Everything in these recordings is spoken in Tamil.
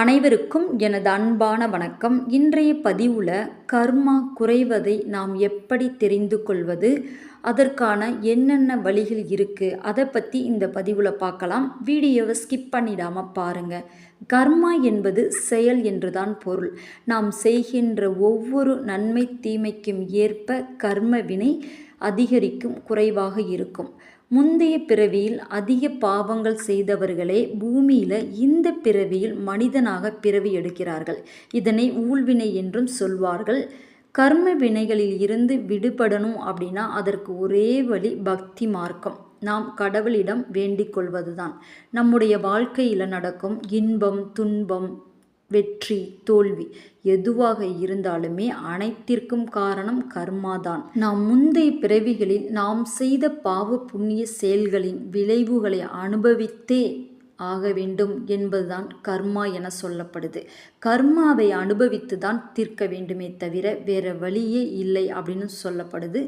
அனைவருக்கும் எனது அன்பான வணக்கம். இன்றைய பதிவில் கர்மா குறைவதை நாம் எப்படி தெரிந்து கொள்வது? அதற்கான என்னென்ன வழிகள் இருக்குது அதை பற்றி இந்த பதிவில் பார்க்கலாம். வீடியோவை ஸ்கிப் பண்ணிடாமல் பாருங்கள் கர்மா என்பது செயல் என்றுதான் பொருள். நாம் செய்கின்ற ஒவ்வொரு நன்மை தீமைக்கும் ஏற்ப கர்ம வினை அதிகரிக்கும் குறைவாக இருக்கும். முந்தைய பிறவியில் அதிக பாவங்கள் செய்தவர்களே பூமியில் இந்த பிறவியில் மனிதனாக பிறவி எடுக்கிறார்கள். இதனை ஊழ்வினை என்றும் சொல்வார்கள். கர்ம வினைகளில் இருந்து விடுபடணும் அப்படின்னா அதற்கு ஒரே வழி பக்தி மார்க்கம். நாம் கடவுளிடம் வேண்டிக் கொள்வதுதான். நம்முடைய வாழ்க்கையில் நடக்கும் இன்பம் துன்பம் வெற்றி தோல்வி எதுவாக இருந்தாலுமே அனைத்திற்கும் காரணம் கர்மாதான். நாம் முந்தைய பிறவிகளில் நாம் செய்த பாவ புண்ணிய செயல்களின் விளைவுகளை அனுபவித்தே ஆக வேண்டும் என்பதுதான் கர்மா என சொல்லப்படுது. கர்மாவை அனுபவித்து தான் தீர்க்க வேண்டுமே தவிர வேறு வழியே இல்லை அப்படின்னு சொல்லப்படுது.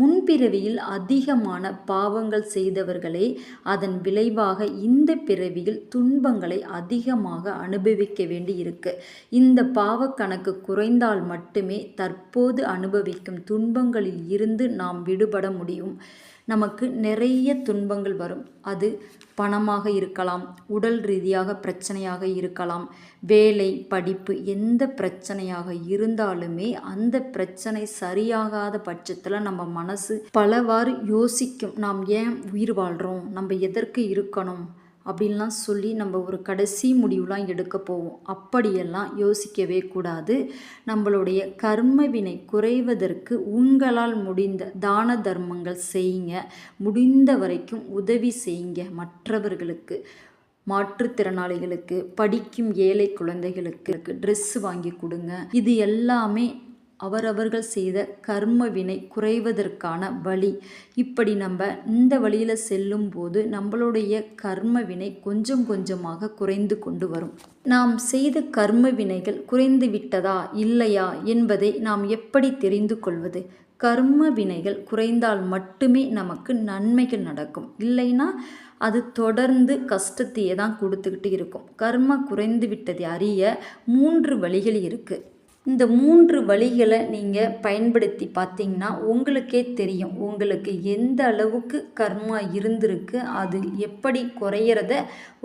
முன்பிறவியில் அதிகமான பாவங்கள் செய்தவர்களே அதன் விளைவாக இந்த பிறவியில் துன்பங்களை அதிகமாக அனுபவிக்க வேண்டி இருக்கு இந்த பாவக்கணக்கு குறைந்தால் மட்டுமே தற்போது அனுபவிக்கும் துன்பங்களில் இருந்து நாம் விடுபட முடியும். நமக்கு நிறைய துன்பங்கள் வரும். அது பணமாக இருக்கலாம் உடல் ரீதியாக பிரச்சனையாக இருக்கலாம் வேலை படிப்பு எந்த பிரச்சனையாக இருந்தாலுமே அந்த பிரச்சனை சரியாகாத பட்சத்தில் நம்ம மனசு பலவாறு யோசிக்கும். நாம் ஏன் உயிர் வாழ்கிறோம் நம்ம எதற்கு இருக்கணும்? அப்படின்லாம் சொல்லி நம்ம ஒரு கடைசி முடிவுலாம் எடுக்க போவோம். அப்படியெல்லாம் யோசிக்கவே கூடாது. நம்மளுடைய கர்ம வினை குறைவதற்கு உங்களால் முடிந்த தான தர்மங்கள் செய்யுங்க. முடிந்த வரைக்கும் உதவி செய்யுங்க. மற்றவர்களுக்கு மாற்றுத்திறனாளிகளுக்கு படிக்கும் ஏழை குழந்தைகளுக்கு ட்ரெஸ் வாங்கி கொடுங்க. இது எல்லாமே அவரவர்கள் செய்த கர்ம வினை குறைவதற்கான வழி. இப்படி நம்ம இந்த வழியில் செல்லும் போது நம்மளுடைய கர்ம வினை கொஞ்சம் கொஞ்சமாக குறைந்து கொண்டு வரும். நாம் செய்த கர்ம வினைகள் குறைந்து விட்டதா இல்லையா என்பதை நாம் எப்படி தெரிந்து கொள்வது? கர்ம வினைகள் குறைந்தால் மட்டுமே நமக்கு நன்மைகள் நடக்கும். இல்லைன்னா அது தொடர்ந்து கஷ்டத்தையே தான் கொடுத்துக்கிட்டு இருக்கும். கர்ம குறைந்து விட்டதை அறிய மூன்று வழிகள் இருக்குது இந்த மூன்று வழிகளை நீங்கள் பயன்படுத்தி பார்த்தீங்கன்னா உங்களுக்கே தெரியும். உங்களுக்கு எந்த அளவுக்கு கர்மா இருந்திருக்கு அது எப்படி குறையிறத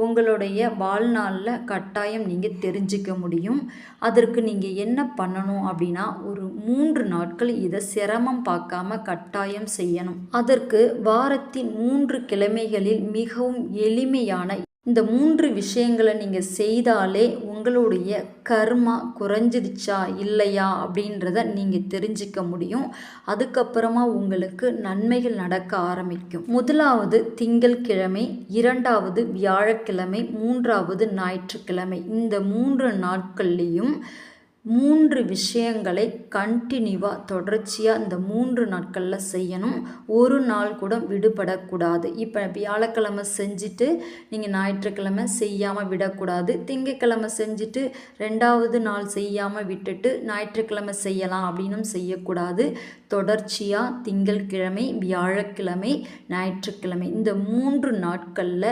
உங்களுடைய வாழ்நாளில் கட்டாயம் நீங்கள் தெரிஞ்சிக்க முடியும். அதற்கு நீங்கள் என்ன பண்ணணும் அப்படின்னா ஒரு மூன்று நாட்கள் இதை சிரமம் பார்க்காம கட்டாயம் செய்யணும். அதற்கு வாரத்தின் மூன்று கிழமைகளில் மிகவும் எளிமையான இந்த மூன்று விஷயங்களை நீங்கள் செய்தாலே உங்களுடைய கர்மா குறைஞ்சிடுச்சா இல்லையா அப்படின்றத நீங்கள் தெரிஞ்சிக்க முடியும். அதுக்கப்புறமா உங்களுக்கு நன்மைகள் நடக்க ஆரம்பிக்கும். முதலாவது திங்கள்கிழமை இரண்டாவது வியாழக்கிழமை மூன்றாவது ஞாயிற்றுக்கிழமை. இந்த மூன்று நாட்கள்லேயும் மூன்று விஷயங்களை கண்டினியூவாக தொடர்ச்சியாக இந்த மூன்று நாட்களில் செய்யணும். ஒரு நாள் கூட விடுபடக்கூடாது. இப்போ வியாழக்கிழமை செஞ்சுட்டு நீங்கள் ஞாயிற்றுக்கிழமை செய்யாமல் விடக்கூடாது. திங்கக்கிழமை செஞ்சுட்டு ரெண்டாவது நாள் செய்யாமல் விட்டுட்டு ஞாயிற்றுக்கிழமை செய்யலாம் அப்படின்னும் செய்யக்கூடாது. தொடர்ச்சியாக திங்கள்கிழமை வியாழக்கிழமை ஞாயிற்றுக்கிழமை இந்த மூன்று நாட்களில்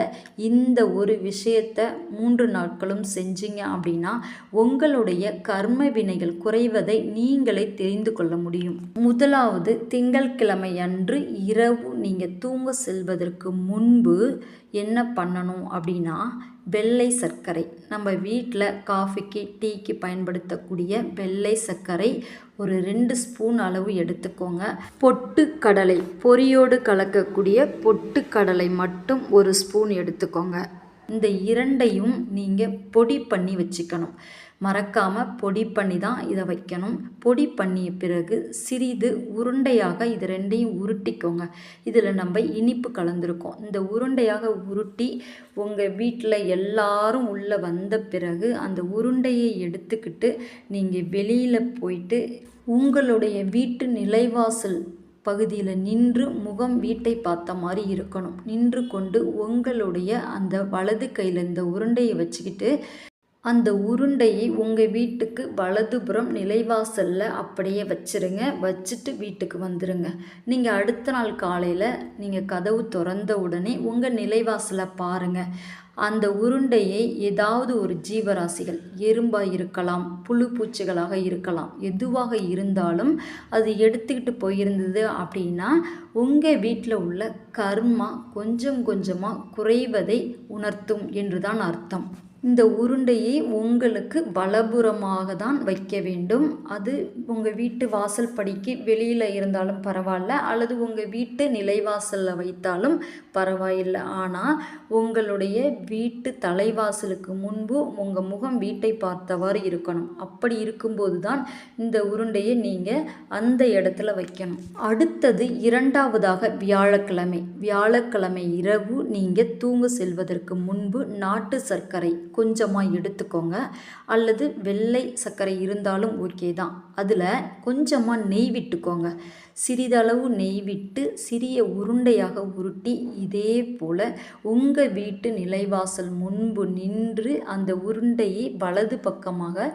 இந்த ஒரு விஷயத்தை மூன்று நாட்களும் செஞ்சீங்க அப்படின்னா உங்களுடைய கர்ம வினைகள் குறைவதை நீங்களே தெரிந்து கொள்ள முடியும். முதலாவது திங்கள்கிழமை அன்று இரவு நீங்கள் தூங்க செல்வதற்கு முன்பு என்ன பண்ணணும் அப்படின்னா வெள்ளை சர்க்கரை. நம்ம வீட்டில் காஃபிக்கு டீக்கு பயன்படுத்தக்கூடிய வெள்ளை சர்க்கரை ஒரு ரெண்டு ஸ்பூன் அளவு எடுத்துக்கோங்க. பொட்டு கடலை பொரியோடு கலக்கக்கூடிய பொட்டு கடலை மட்டும் ஒரு ஸ்பூன் எடுத்துக்கோங்க. இந்த இரண்டையும் நீங்கள் பொடி பண்ணி வச்சுக்கணும். மறக்காமல் பொடி பண்ணி தான் இதை வைக்கணும். பொடி பண்ணிய பிறகு சிறிது உருண்டையாக இது ரெண்டையும் உருட்டிக்கோங்க. இதில் நம்ம இனிப்பு கலந்துருக்கோம். இந்த உருண்டையாக உருட்டி உங்கள் வீட்டில் எல்லாரும் உள்ளே வந்த பிறகு அந்த உருண்டையை எடுத்துக்கிட்டு நீங்கள் வெளியில் போயிட்டு உங்களுடைய வீட்டு நிலைவாசல் பகுதியில் நின்று முகம் வீட்டை பார்த்த மாதிரி இருக்கணும். நின்று கொண்டு உங்களுடைய அந்த வலது கையில் இந்த உருண்டையை வச்சுக்கிட்டு அந்த உருண்டையை உங்கள் வீட்டுக்கு வலதுபுறம் நிலைவாசலில் அப்படியே வச்சுருங்க. வச்சுட்டு வீட்டுக்கு வந்துடுங்க நீங்கள் அடுத்த நாள் காலையில் நீங்கள் கதவு திறந்த உடனே உங்கள் நிலைவாசலை பாருங்கள் அந்த உருண்டையை ஏதாவது ஒரு ஜீவராசிகள் எறும்பாக இருக்கலாம் புழு பூச்சிகளாக இருக்கலாம் எதுவாக இருந்தாலும் அது எடுத்துக்கிட்டு போயிருந்தது அப்படின்னா உங்கள் வீட்டில் உள்ள கர்மா கொஞ்சம் கொஞ்சமாக குறைவதை உணர்த்தும் என்று தான் அர்த்தம். இந்த உருண்டையை உங்களுக்கு வலப்புறமாக தான் வைக்க வேண்டும். அது உங்கள் வீட்டு வாசல் படிக்கு வெளியில் இருந்தாலும் பரவாயில்ல அல்லது உங்கள் வீட்டு நிலைவாசலில் வைத்தாலும் பரவாயில்லை. ஆனால் உங்களுடைய வீட்டு தலைவாசலுக்கு முன்பு உங்கள் முகம் வீட்டை பார்த்தவாறு இருக்கணும். அப்படி இருக்கும்போது தான் இந்த உருண்டையை நீங்கள் அந்த இடத்துல வைக்கணும். அடுத்தது இரண்டாவதாக வியாழக்கிழமை. வியாழக்கிழமை இரவு நீங்கள் தூங்க செல்வதற்கு முன்பு நாட்டு சர்க்கரை கொஞ்சமாக எடுத்துக்கோங்க. அல்லது வெள்ளை சர்க்கரை இருந்தாலும் ஓகே தான். அதில் கொஞ்சமாக நெய் விட்டுக்கோங்க. சிறிதளவு நெய் விட்டு சிறிய உருண்டையாக உருட்டி இதே போல் உங்கள் வீட்டு நிலைவாசல் முன்பு நின்று அந்த உருண்டையை வலது பக்கமாக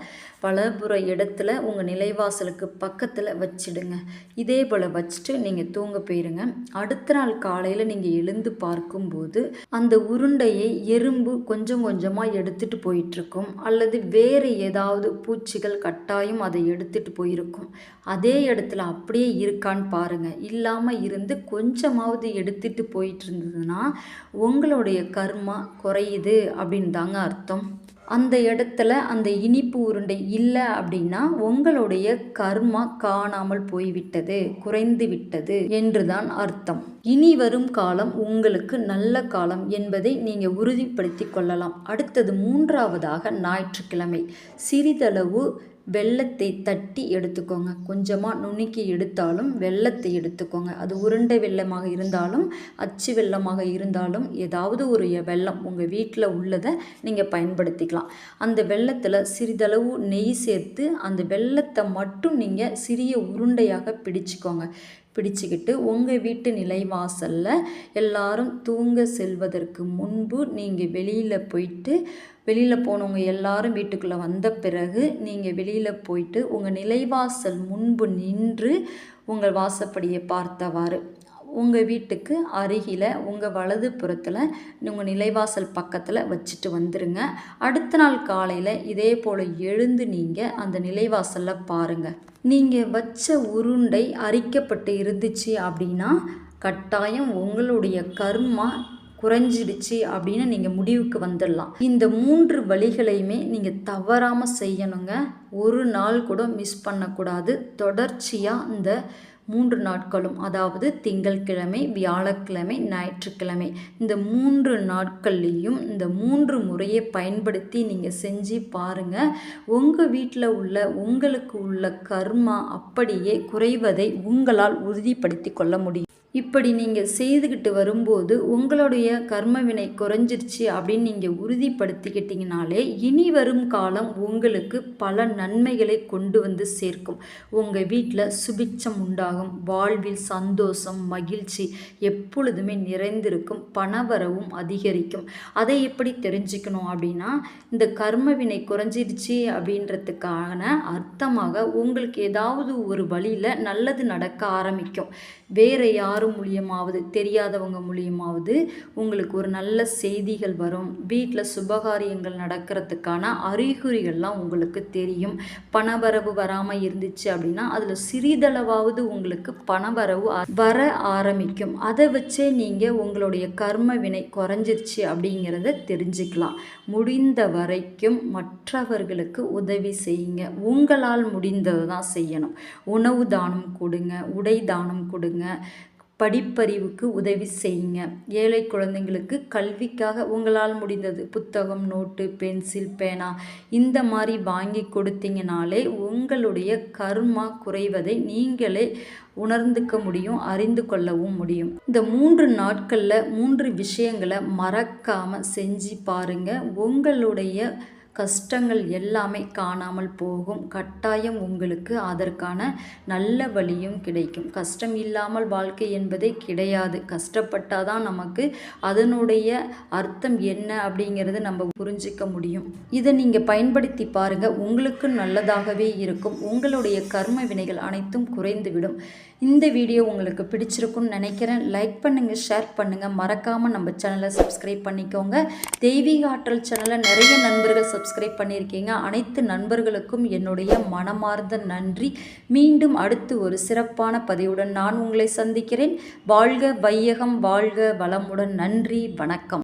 வலதுபுற இடத்துல உங்கள் நிலைவாசலுக்கு பக்கத்தில் வச்சிடுங்க. இதே போல் வச்சுட்டு நீங்கள் தூங்க போயிருங்க. அடுத்த நாள் காலையில் நீங்கள் எழுந்து பார்க்கும்போது அந்த உருண்டையை எறும்பு கொஞ்சம் கொஞ்சமாக எடுத்துகிட்டு போயிட்டுருக்கும். அல்லது வேறு ஏதாவது பூச்சிகள் கட்டாயம் அதை எடுத்துகிட்டு போயிருக்கும். அதே இடத்துல அப்படியே இருக்கான்னு பாருங்கள் இல்லாமல் இருந்து கொஞ்சமாவது எடுத்துகிட்டு போயிட்டு இருந்ததுன்னா உங்களுடைய கர்மா குறையுது அப்படின்னு தாங்க அர்த்தம். அந்த இடத்துல அந்த இனிப்பு உருண்டை இல்லை அப்படின்னா உங்களுடைய கர்மா காணாமல் போய்விட்டது குறைந்து விட்டது என்றுதான் அர்த்தம். இனி வரும் காலம் உங்களுக்கு நல்ல காலம் என்பதை நீங்கள் உறுதிப்படுத்தி கொள்ளலாம். அடுத்தது மூன்றாவதாக ஞாயிற்றுக்கிழமை. சிறிதளவு வெள்ளத்தை தட்டி எடுத்துக்கோங்க. கொஞ்சமாக நுணுக்கி எடுத்தாலும் வெள்ளத்தை எடுத்துக்கோங்க. அது உருண்டை வெள்ளமாக இருந்தாலும் அச்சு வெள்ளமாக இருந்தாலும் ஏதாவது ஒரு வெள்ளம் உங்கள் வீட்டில் உள்ளதை நீங்கள் பயன்படுத்திக்கலாம். அந்த வெள்ளத்தில் சிறிதளவு நெய் சேர்த்து அந்த வெள்ளத்தை மட்டும் நீங்கள் சிறிய உருண்டையாக பிடிச்சிக்கோங்க. பிடிச்சிக்கிட்டு உங்கள் வீட்டு நிலைவாசலில் எல்லாரும் தூங்க செல்வதற்கு முன்பு நீங்கள் வெளியில் போயிட்டு வெளியில் போனவங்க எல்லாரும் வீட்டுக்குள்ளே வந்த பிறகு நீங்கள் வெளியில் போயிட்டு உங்கள் நிலைவாசல் முன்பு நின்று உங்கள் வாசப்படியை பார்த்தவாறு. உங்கள் வீட்டுக்கு அருகில் உங்கள் வலது புறத்தில் உங்கள் நிலைவாசல் பக்கத்தில் வச்சுட்டு வந்துடுங்க அடுத்த நாள் காலையில் இதே போல் எழுந்து நீங்கள் அந்த நிலைவாசலில் பாருங்கள் நீங்கள் வச்ச உருண்டை அரிக்கப்பட்டு இருந்துச்சு அப்படின்னா கட்டாயம் உங்களுடைய கர்மா குறைஞ்சிடுச்சு அப்படின்னு நீங்கள் முடிவுக்கு வந்துடலாம். இந்த மூன்று வழிகளையுமே நீங்கள் தவறாமல் செய்யணுங்க. ஒரு நாள் கூட மிஸ் பண்ணக்கூடாது. தொடர்ச்சியாக இந்த மூன்று நாட்களும் அதாவது திங்கள்கிழமை வியாழக்கிழமை ஞாயிற்றுக்கிழமை. இந்த மூன்று நாட்கள்லேயும் இந்த மூன்று முறையை பயன்படுத்தி நீங்கள் செஞ்சு பாருங்கள் உங்கள் வீட்டில் உள்ள உங்களுக்கு உள்ள கர்மா அப்படியே குறைவதை உங்களால் உறுதிப்படுத்தி கொள்ள முடியும். இப்படி நீங்கள் செய்துக்கிட்டு வரும்போது உங்களுடைய கர்மவினை குறைஞ்சிருச்சு அப்படின்னு நீங்கள் உறுதிப்படுத்திக்கிட்டிங்கனாலே இனி வரும் காலம் உங்களுக்கு பல நன்மைகளை கொண்டு வந்து சேர்க்கும். உங்கள் வீட்டில் சுபிட்சம் உண்டாகும். வாழ்வில் சந்தோஷம் மகிழ்ச்சி எப்பொழுதுமே நிறைந்திருக்கும். பணவரவும் அதிகரிக்கும். அதை எப்படி தெரிஞ்சுக்கணும் அப்படின்னா இந்த கர்மவினை குறைஞ்சிருச்சு அப்படின்றதுக்கான அர்த்தமாக உங்களுக்கு ஏதாவது ஒரு வழியில் நல்லது நடக்க ஆரம்பிக்கும். வேறு யாரும் மூலியமாவது தெரியாதவங்க மூலியமாவது உங்களுக்கு ஒரு நல்ல செய்திகள் வரும். வீட்டில் சுபகாரியங்கள் நடக்கிறதுக்கான அறிகுறிகள்லாம் உங்களுக்கு தெரியும். பணவரவு வராமல் இருந்துச்சு அப்படின்னா அதில் சிறிதளவாவது உங்களுக்கு பணவரவு வர ஆரம்பிக்கும். அதை வச்சே நீங்கள் உங்களுடைய கர்ம வினை குறைஞ்சிருச்சு அப்படிங்கிறத தெரிஞ்சுக்கலாம். முடிந்த வரைக்கும் மற்றவர்களுக்கு உதவி செய்யுங்க. உங்களால் முடிந்ததை தான் செய்யணும். உணவு தானம் கொடுங்க உடை தானம் கொடுங்க படிப்பறிவுக்கு உதவி செய்யுங்க. ஏழை குழந்தைங்களுக்கு கல்விக்காக உங்களால் முடிந்தது. புத்தகம் நோட்டு பென்சில் பேனா இந்த மாதிரி வாங்கி கொடுத்தீங்கனாலே உங்களுடைய கர்மா குறைவதை நீங்களே உணர்ந்துக்க முடியும் அறிந்து கொள்ளவும் முடியும். இந்த மூன்று நாட்களில் மூன்று விஷயங்களை மறக்காமல் செஞ்சு பாருங்கள் உங்களுடைய கஷ்டங்கள் எல்லாமே காணாமல் போகும். கட்டாயம் உங்களுக்கு அதற்கான நல்ல வழியும் கிடைக்கும். கஷ்டம் இல்லாமல் வாழ்க்கை என்பதே கிடையாது. கஷ்டப்பட்டால் தான் நமக்கு அதனுடைய அர்த்தம் என்ன அப்படிங்கிறது நம்ம புரிஞ்சிக்க முடியும். இதை நீங்கள் பயன்படுத்தி பாருங்கள் உங்களுக்கு நல்லதாகவே இருக்கும். உங்களுடைய கர்ம வினைகள் அனைத்தும் குறைந்துவிடும். இந்த வீடியோ உங்களுக்கு பிடிச்சிருக்குன்னு நினைக்கிறேன். லைக் பண்ணுங்கள் ஷேர் பண்ணுங்கள் மறக்காமல் நம்ம சேனலை சப்ஸ்கிரைப் பண்ணிக்கோங்க. தெய்வீக ஆற்றல் சேனலை நிறைய நண்பர்கள் சப்ஸ்கிரைப் பண்ணியிருக்கீங்க. அனைத்து நண்பர்களுக்கும் என்னுடைய மனமார்ந்த நன்றி. மீண்டும் அடுத்து ஒரு சிறப்பான பதிவுடன் நான் உங்களை சந்திக்கிறேன். வாழ்க வையகம் வாழ்க வளமுடன். நன்றி வணக்கம்.